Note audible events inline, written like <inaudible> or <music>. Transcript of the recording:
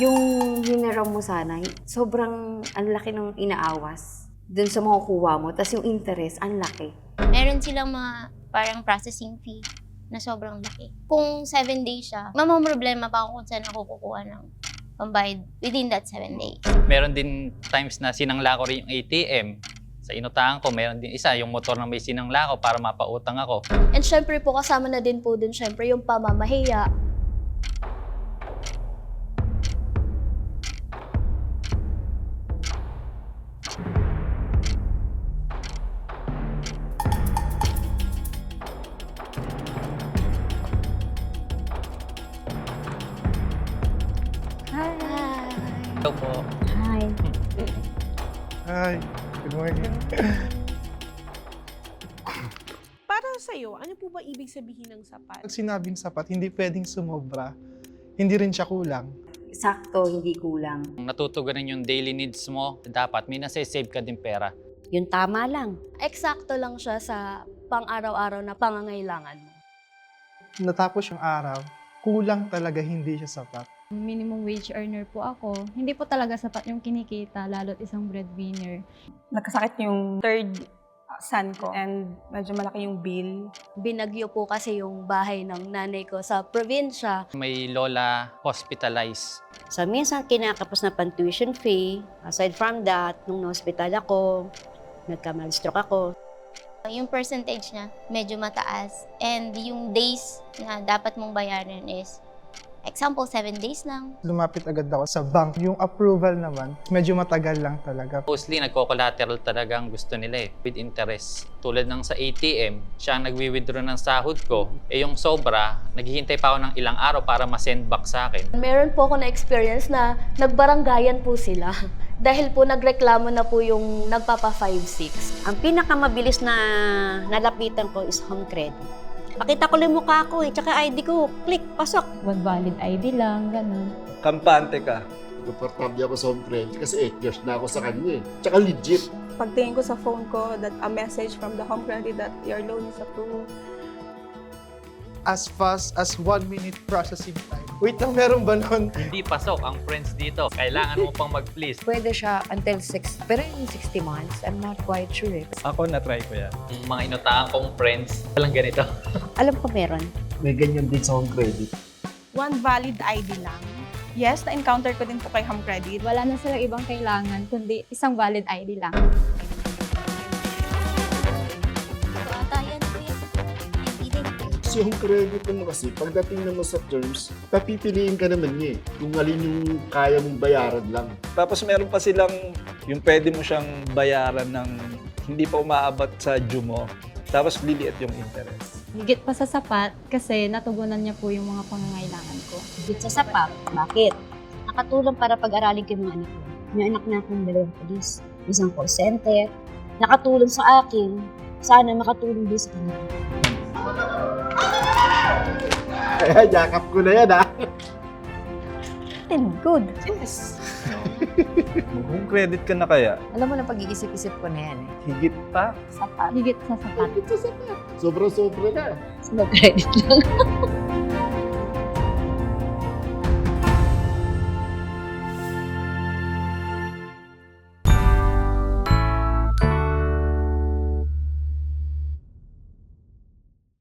Yung hiniram mo sana, sobrang ang laki ng inaawas dun sa makukuha mo. Tapos yung interest, ang laki. Meron silang mga parang processing fee na sobrang laki. Kung 7 days siya, mamamroblema pa ako kung saan ako kukuha ng pambayad within that 7 days. Meron din times na sinangla ko rin yung ATM. Sa inutahan ko, meron din isa, yung motor na may sinangla ko para mapautang ako. And syempre po, kasama na din po dun syempre yung pamamahiya. Ito po. Hi. Hi, good morning. Para sa'yo, ano po ba ibig sabihin ng sapat? Pag sinabing sapat, hindi pwedeng sumobra. Hindi rin siya kulang. Sakto, hindi kulang. Kung natutugunan yung daily needs mo, dapat may nasa-save ka din pera. Yung tama lang. Eksakto lang siya sa pang-araw-araw na pangangailangan mo. Natapos yung araw, kulang talaga hindi siya sapat. Minimum wage earner po ako. Hindi po talaga sapat yung kinikita, lalo't isang breadwinner. nagkasakit yung third uh, son ko and medyo malaki yung bill. Binagyo po kasi yung bahay ng nanay ko sa probinsya. May lola hospitalized. So, minsan kinakapos na pang tuition fee. Aside from that, nung na-hospital ako, nagka-stroke ako. Yung percentage niya, medyo mataas. And yung days na dapat mong bayaran is, example, 7 days lang. Lumapit agad ako sa bank. Yung approval naman, medyo matagal lang talaga. Mostly, nagko-collateral talaga ang gusto nila eh, with interest. Tulad ng sa ATM, siya ang nagwi-withdraw ng sahod ko. Eh yung sobra, naghihintay pa ako ng ilang araw para ma-send back sa akin. Meron po ako na experience na nagbaranggayan po sila. <laughs> Dahil po nagreklamo na po yung nagpapa 5-6. Ang pinakamabilis na nalapitan ko is home credit. Pakita ko lang yung mukha ko eh, tsaka ID ko, click, pasok. Wag valid ID lang, ganun. kampante ka. Komportable ako sa home credit kasi 8 years na ako sa kanya eh. Tsaka legit. Pagtingin ko sa phone ko, that a message from the home credit that your loan is approved. As fast as one minute processing time. Wait lang, meron ba nun? Hindi pasok ang friends dito. Kailangan mo pang mag-please. Pwede siya until 6, pero yung 60 months, I'm not quite sure eh. Ako na-try ko yan. Yung mga inutahan kong friends, walang ganito. <laughs> Alam ko meron. May ganyan din sa home credit. One valid ID lang. Yes, na-encounter ko din po kay home credit. Wala na silang ibang kailangan, kundi isang valid ID lang. Kasi yung credit mo kasi, pagdating naman sa terms, papipiliin ka naman niya eh. Kung alin yung kaya mong bayaran lang. Tapos meron pa silang yung pwede mo siyang bayaran ng hindi pa umaabot sa due mo. Tapos liliit yung interest. Higit pa sa sapat kasi natugunan niya po yung mga pangangailangan ko. Higit sa sapat. Bakit? Nakatulong para pag-aralin ko yung mga anak ko. May anak na akong dalawang polis. Isang call center. Nakatulong sa akin. Sana makatulong din sa kanila. Kaya <laughs> yakap ko na yan ah. Good. Kung credit ka na kaya, Alam mo na pag-iisip-isip ko na yan eh. higit pa. Sapat. Higit sa sapat. Sobrang-sobra na. Sino credit lang. <laughs>